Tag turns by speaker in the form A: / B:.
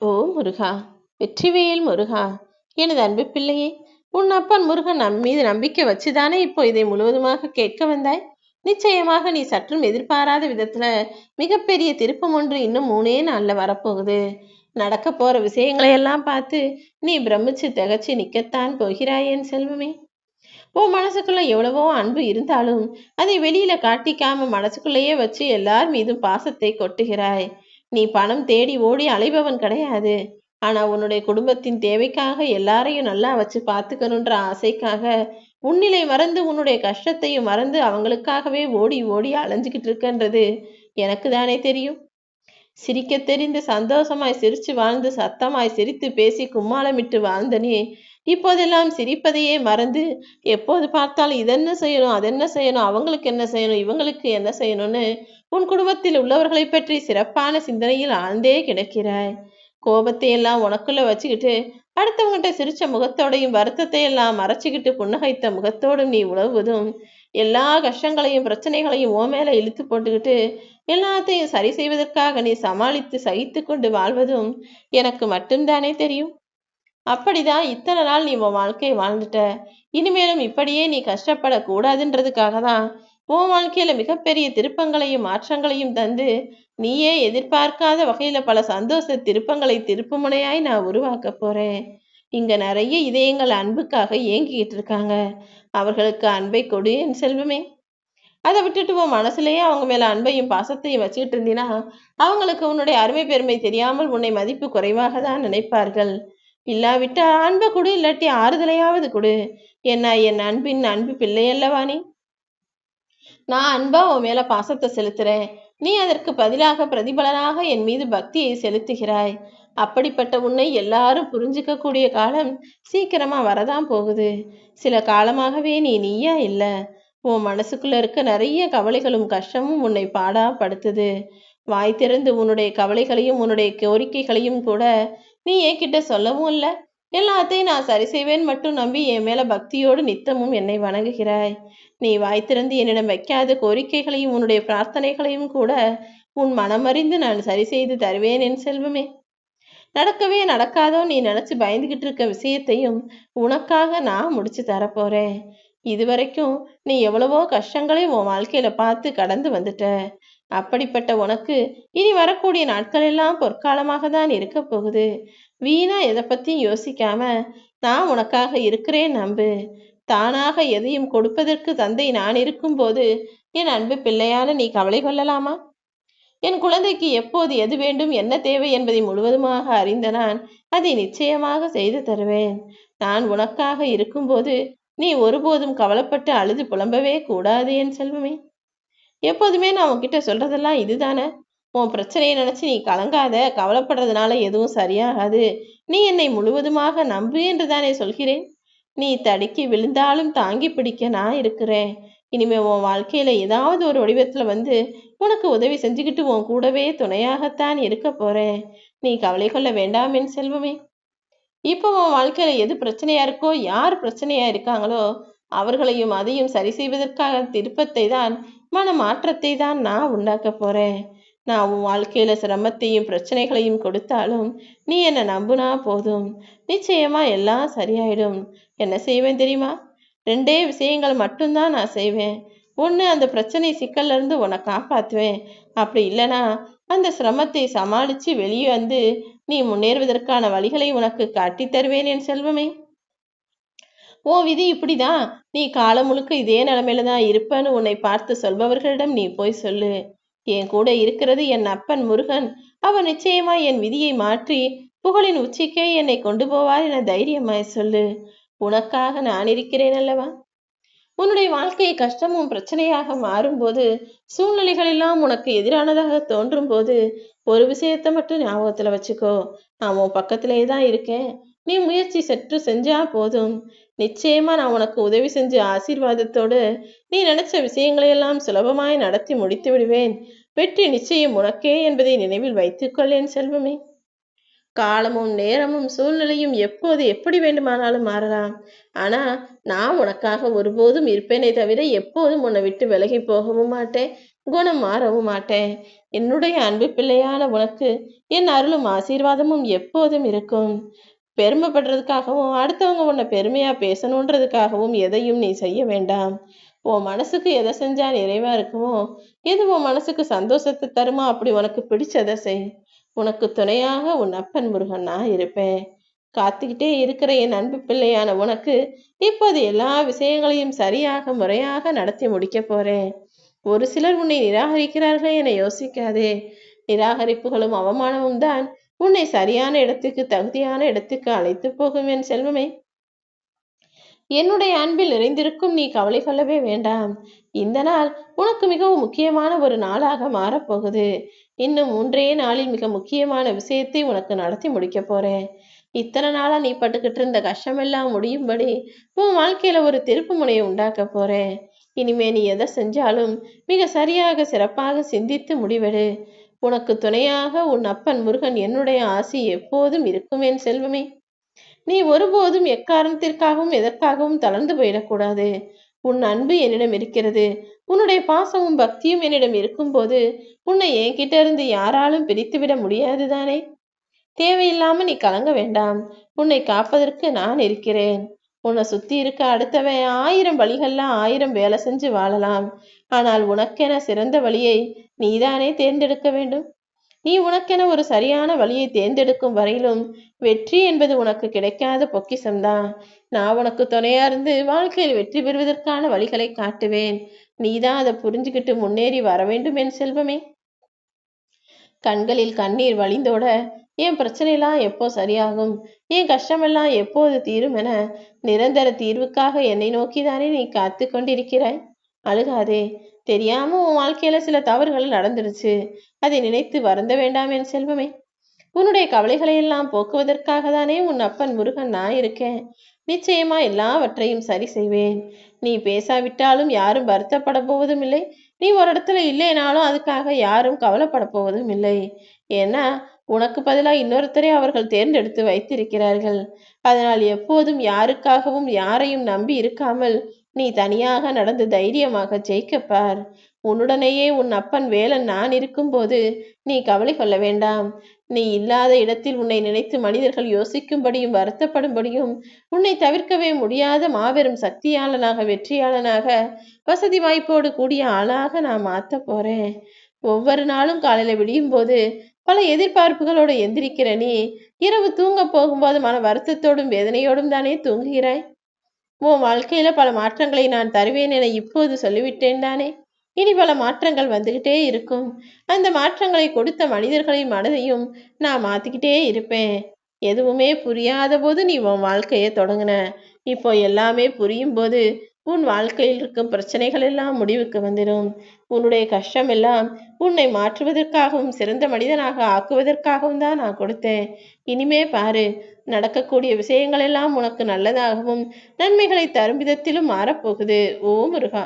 A: ஓ முருகா. வெற்றிவேல் முருகா. எனது அன்பு பிள்ளையே உன் அப்பன் முருகன் நம் மீது நம்பிக்கை வச்சுதானே இப்போ இதை முழுவதுமாக கேட்க வந்தாய்? நிச்சயமாக நீ சற்றும் எதிர்பாராத விதத்துல மிகப்பெரிய திருப்பம் ஒன்று இன்னும் மூணே நாள்ல வரப்போகுது. நடக்க போற விஷயங்களை எல்லாம் பார்த்து நீ பிரமிச்சு திகச்சு நிக்கத்தான் போகிறாய் என் செல்வமே. உன் மனசுக்குள்ள எவ்வளவோ அன்பு இருந்தாலும் அதை வெளியில காட்டிக்காம மனசுக்குள்ளேயே வச்சு எல்லார் மீதும் பாசத்தை கொட்டுகிறாய். நீ பணம் தேடி ஓடி அலைபவன் கிடையாது. ஆனா உன்னுடைய குடும்பத்தின் தேவைக்காக எல்லாரையும் நல்லா வச்சு பார்த்துக்கணுன்ற ஆசைக்காக உன்னிலை மறந்து உன்னுடைய கஷ்டத்தையும் மறந்து அவங்களுக்காகவே ஓடி ஓடி அலைஞ்சுக்கிட்டு இருக்கன்றது எனக்கு தானே தெரியும். சிரிக்க தெரிந்து சந்தோஷமாய் சிரிச்சு வாழ்ந்து சத்தமாய் சிரித்து பேசி கும்மாளமிட்டு வாழ்ந்தனே இப்போதெல்லாம் சிரிப்பதையே மறந்து எப்போது பார்த்தாலும் இதென்ன செய்யணும் அதென்ன செய்யணும் அவங்களுக்கு என்ன செய்யணும் இவங்களுக்கு என்ன செய்யணும்னு உன் குடும்பத்தில் உள்ளவர்களை பற்றி சிறப்பான சிந்தனையில் ஆழ்ந்தே கிடக்கிறாய். கோபத்தை எல்லாம் உனக்குள்ள வச்சுக்கிட்டு அடுத்தவங்கிட்ட சிரிச்ச முகத்தோடையும் வருத்தத்தை எல்லாம் மறைச்சிக்கிட்டு புன்னகைத்த முகத்தோடும் நீ உழவுவதும் எல்லா கஷ்டங்களையும் பிரச்சனைகளையும் ஓ மேல இழுத்து போட்டுக்கிட்டு எல்லாத்தையும் சரி செய்வதற்காக நீ சமாளித்து சகித்து கொண்டு வாழ்வதும் எனக்கு மட்டும்தானே தெரியும். அப்படிதான் இத்தனை நாள் நீ உன் வாழ்க்கையை வாழ்ந்துட்ட. இனிமேலும் இப்படியே நீ கஷ்டப்படக்கூடாதுன்றதுக்காக தான் உன் வாழ்க்கையில மிகப்பெரிய திருப்பங்களையும் மாற்றங்களையும் தந்து நீயே எதிர்பார்க்காத வகையில பல சந்தோஷ திருப்பங்களை திருப்புமுனையாய் நான் உருவாக்க போறேன். இங்க நிறைய இதயங்கள் அன்புக்காக ஏங்கிக்கிட்டு இருக்காங்க. அவர்களுக்கு அன்பை கொடு என் செல்வமே. அதை விட்டுட்டு உன் மனசுலயே அவங்க மேல அன்பையும் பாசத்தையும் வச்சுக்கிட்டு இருந்தீனா அவங்களுக்கு உன்னுடைய அருமை பெருமை தெரியாமல் உன்னை மதிப்பு குறைவாக தான் நினைப்பார்கள். இல்லாவிட்டா அன்பை கொடு இல்லாட்டி ஆறுதலையாவது கொடு. என்ன என் அன்பின் அன்பு பிள்ளையல்லவா நீ? நான் அன்பா உன் மேல பாசத்தை செலுத்துறேன். நீ அதற்கு பதிலாக பிரதிபலனாக என் மீது பக்தியை செலுத்துகிறாய். அப்படிப்பட்ட உன்னை எல்லாரும் புரிஞ்சுக்க கூடிய காலம் சீக்கிரமா வரதான் போகுது. சில காலமாகவே நீ நீயா இல்ல? உன் மனசுக்குள்ள இருக்க நிறைய கவலைகளும் கஷ்டமும் உன்னை பாடா படுத்துது. வாய் திறந்து உன்னுடைய கவலைகளையும் உன்னுடைய கோரிக்கைகளையும் கூட நீ என்கிட்ட சொல்லவும் இல்லை. எல்லாத்தையும் நான் சரி செய்வேன் மட்டும் நம்பி என் மேல பக்தியோடு நித்தமும் என்னை வணங்குகிறாய். நீ வாய் திறந்து என்னிடம் வைக்காத கோரிக்கைகளையும் உன்னுடைய பிரார்த்தனைகளையும் கூட உன் மனமறிந்து நான் சரி செய்து தருவேன் என் செல்வமே. நடக்கவே நடக்காதோ நீ நினைச்சு பயந்துகிட்டு இருக்க விஷயத்தையும் உனக்காக நான் முடிச்சு தரப்போறேன். இதுவரைக்கும் நீ எவ்வளவோ கஷ்டங்களை உன் வாழ்க்கையில பார்த்து கடந்து வந்துட்ட. அப்படிப்பட்ட உனக்கு இனி வரக்கூடிய நாட்கள் எல்லாம் பொற்காலமாக தான் இருக்க போகுது. வீணா எதை பத்தியும் யோசிக்காம நான் உனக்காக இருக்கிறேன் நம்பு. தானாக எதையும் கொடுப்பதற்கு தந்தை நான் இருக்கும்போது என் அன்பு பிள்ளையால நீ கவலை கொள்ளலாமா? என் குழந்தைக்கு எப்போது எது வேண்டும் என்ன தேவை என்பதை முழுவதுமாக அறிந்த நான் அதை நிச்சயமாக செய்து தருவேன். நான் உனக்காக இருக்கும்போது நீ ஒருபோதும் கவலைப்பட்டு அழுது புலம்பவே கூடாது என் செல்வமே. எப்போதுமே நான் உன்கிட்ட சொல்றதெல்லாம் இதுதானே? உன் பிரச்சனையை நினைச்சு நீ கலங்காத கவலைப்படுறதுனால எதுவும் சரியாகாது. நீ என்னை முழுவதுமாக நம்பு என்று தானே சொல்கிறேன். நீ தடுக்கி விழுந்தாலும் தாங்கி பிடிக்க நான் இருக்கிறேன். இனிமே உன் வாழ்க்கையில ஏதாவது ஒரு வடிவத்துல வந்து உனக்கு உதவி செஞ்சுக்கிட்டு உன் கூடவே துணையாகத்தான் இருக்க போறேன். நீ கவலை கொள்ள வேண்டாம் என் செல்வமே. இப்போ உன் வாழ்க்கையில எது பிரச்சனையா இருக்கோ யார் பிரச்சனையா இருக்காங்களோ அவர்களையும் அதையும் சரி செய்வதற்காக திருப்பத்தை தான் மன மாற்றத்தை தான் நான் உண்டாக்க போறேன். நான் உன் வாழ்க்கையில சிரமத்தையும் பிரச்சனைகளையும் கொடுத்தாலும் நீ என்னை நம்புனா போதும். நிச்சயமா எல்லாம் சரியாயிடும். என்ன செய்வேன் தெரியுமா? ரெண்டே விஷயங்கள் மட்டும்தான் நான் செய்வேன். ஒன்று அந்த பிரச்சனை சிக்கல்ல இருந்து உன்னை காப்பாற்றுவேன் அப்படி இல்லைனா அந்த சிரமத்தை சமாளித்து வெளியே வந்து நீ முன்னேறுவதற்கான வழிகளை உனக்கு காட்டித் தருவேன் என் செல்வமே. ஓ விதி இப்படிதான். நீ காலம் முழுக்க இதே நிலைமையில தான் இருப்பேன்னு உன்னை பார்த்து சொல்பவர்களிடம் நீ போய் சொல்லு. என் கூட இருக்கிறது என் அப்பன் முருகன். அவன் நிச்சயமா என் விதியை மாற்றி புகழின் உச்சிக்கே என்னை கொண்டு போவார் என தைரியமாய் சொல்லு. உனக்காக நான் இருக்கிறேன் அல்லவா? உன்னுடைய வாழ்க்கை கஷ்டமும் பிரச்சனையாக மாறும்போது சூழ்நிலைகள் எல்லாம் உனக்கு எதிரானதாக தோன்றும் போது ஒரு விஷயத்தை மட்டும் ஞாபகத்துல வச்சுக்கோ. நான் உன் பக்கத்திலே தான் இருக்கேன். நீ முயற்சி சற்று செஞ்சா போதும். நிச்சயமா நான் உனக்கு உதவி செஞ்சு ஆசீர்வாதத்தோடு நீ நினைச்ச விஷயங்களையெல்லாம் சுலபமாய் நடத்தி முடித்து விடுவேன். வெற்றி நிச்சயம் உனக்கே என்பதை நினைவில் வைத்துக்கொள்ளேன் செல்வமே. காலமும் நேரமும் சூழ்நிலையும் எப்போது எப்படி வேண்டுமானாலும் மாறலாம். ஆனா நான் உனக்காக ஒருபோதும் இருப்பேனே தவிர எப்போதும் உன்னை விட்டு விலகி போகவும் மாட்டேன் குணம் மாறவும் மாட்டேன். என்னுடைய அன்பு பிள்ளையான உனக்கு என் அருளும் ஆசீர்வாதமும் எப்போதும் இருக்கும். பெருமைப்படுறதுக்காகவும் அடுத்தவங்க உன்னை பெருமையா பேசணுன்றதுக்காகவும் எதையும் நீ செய்ய வேண்டாம். உன் மனசுக்கு எதை செஞ்சா நிறைவா இருக்குமோ எது உன் மனசுக்கு சந்தோஷத்தை தருமா அப்படி உனக்கு பிடிச்சதை செய். உனக்கு துணையாக உன் அப்பன் முருகன் நான் இருப்பேன். காத்துக்கிட்டே இருக்கிற என் அன்பு பிள்ளையான உனக்கு இப்போது எல்லா விஷயங்களையும் சரியாக முறையாக நடத்தி முடிக்க போறேன். ஒரு சிலர் உன்னை நிராகரிக்கிறார்கள் என யோசிக்காதே. நிராகரிப்புகளும் அவமானமும் தான் உன்னை சரியான இடத்துக்கு தகுதியான இடத்துக்கு அழைத்து போகும் என் செல்வமே. என்னுடைய அன்பில் நிறைந்திருக்கும் நீ கவலை கொள்ளவே வேண்டாம். இந்த நாள் உனக்கு மிகவும் முக்கியமான ஒரு நாளாக மாறப்போகுது. இன்னும் மூன்றே நாளில் மிக முக்கியமான விஷயத்தை உனக்கு நடத்தி முடிக்க போறேன். இத்தனை நாளா நீ பட்டுக்கிட்டு இருந்த கஷ்டமெல்லாம் முடியும்படி உன் வாழ்க்கையில ஒரு திருப்பு முனையை உண்டாக்க போறேன். இனிமே நீ எதை செஞ்சாலும் மிக சரியாக சிறப்பாக சிந்தித்து முடிவெடு. உனக்கு துணையாக உன் அப்பன் முருகன் என்னுடைய ஆசி எப்போதும் இருக்கும் என் செல்வமே. நீ ஒருபோதும் எக்காரணத்திற்காகவும் எதற்காகவும் தளர்ந்து போயிடக்கூடாது. உன் அன்பு என்னிடம் இருக்கிறது. உன்னுடைய பாசமும் பக்தியும் என்னிடம் இருக்கும்போது உன்னை என்கிட்ட இருந்து யாராலும் பிரித்துவிட முடியாது தானே. தேவையில்லாம நீ கலங்க வேண்டாம். உன்னை காப்பதற்கு நான் இருக்கிறேன். உன்னை சுத்தி இருக்க அடுத்தவன் ஆயிரம் வழிகள்ல ஆயிரம் வேலை செஞ்சு வாழலாம். ஆனால் உனக்கென சிறந்த வழியை நீதானே தேர்ந்தெடுக்க வேண்டும்? நீ உனக்கென ஒரு சரியான வழியை தேர்ந்தெடுக்கும் வரையிலும் வெற்றி என்பது உனக்கு கிடைக்காத பொக்கிசம்தான் நான் உனக்கு துணையா இருந்து வாழ்க்கையில் வெற்றி பெறுவதற்கான வழிகளை காட்டுவேன். நீதான் அதை புரிஞ்சுக்கிட்டு முன்னேறி வர வேண்டும் என் செல்வமே. கண்களில் கண்ணீர் வழிந்தோட என் பிரச்சனையெல்லாம் எப்போ சரியாகும்? என் கஷ்டமெல்லாம் எப்போது தீரும் என நிரந்தர தீர்வுக்காக என்னை நோக்கிதானே நீ காத்து கொண்டிருக்கிறாய். அழுகாதே. தெரியாம உன் வாழ்க்கையில சில தவறுகள் நடந்துடுச்சு. அதை நினைத்து வருந்த வேண்டாம் என் செல்வமே. உன்னுடைய கவலைகளை எல்லாம் போக்குவதற்காக தானே உன் அப்பன் முருகன் நான் இருக்கேன். நிச்சயமா எல்லாவற்றையும் சரி செய்வேன். நீ பேசாவிட்டாலும் யாரும் வருத்தப்பட போவதும் இல்லை நீ ஒரு இடத்துல இல்லைனாலும் அதுக்காக யாரும் கவலைப்பட போவதும் இல்லை ஏன்னா உனக்கு பதிலாக இன்னொருத்தரை அவர்கள் தேர்ந்தெடுத்து வைத்திருக்கிறார்கள். அதனால் எப்போதும் யாருக்காகவும் யாரையும் நம்பி இருக்காமல் நீ தனியாக நடந்து தைரியமாக ஜெயிக்கப்பார் உன்னுடனேயே உன் அப்பன் வேலன் நான் இருக்கும்போது நீ கவலை கொள்ள வேண்டாம். நீ இல்லாத இடத்தில் உன்னை நினைத்து மனிதர்கள் யோசிக்கும்படியும் வருத்தப்படும்படியும் உன்னை தவிர்க்கவே முடியாத மாபெரும் சக்தியாளனாக வெற்றியாளனாக வசதி வாய்ப்போடு கூடிய ஆளாக நான் மாற்ற போறேன். ஒவ்வொரு நாளும் காலையில விடியும் போது பல எதிர்பார்ப்புகளோடு எந்திரிக்கிற நீ இரவு தூங்க போகும்போது மன வருத்தத்தோடும் வேதனையோடும் தானே தூங்குகிறாய்? உன் வாழ்க்கையில பல மாற்றங்களை நான் தருவேன் என இப்போது சொல்லிவிட்டேன் தானே? இனி பல மாற்றங்கள் வந்துகிட்டே இருக்கும். அந்த மாற்றங்களை கொடுத்த மனிதர்களின் மனதையும் நான் மாத்திக்கிட்டே இருப்பேன். எதுவுமே புரியாத போது நீ உன் வாழ்க்கையை தொடங்கின. இப்போ எல்லாமே புரியும் போது உன் வாழ்க்கையில் இருக்கும் பிரச்சனைகள் எல்லாம் முடிவுக்கு வந்துடும். உன்னுடைய கஷ்டம் எல்லாம் உன்னை மாற்றுவதற்காகவும் சிறந்த மனிதனாக ஆக்குவதற்காகவும் தான் நான் கொடுத்தேன். இனிமே பாரு நடக்கக்கூடிய விஷயங்கள் எல்லாம் உனக்கு நல்லதாகவும் நன்மைகளை தரும் விதத்திலும் மாறப்போகுது. ஓ முருகா.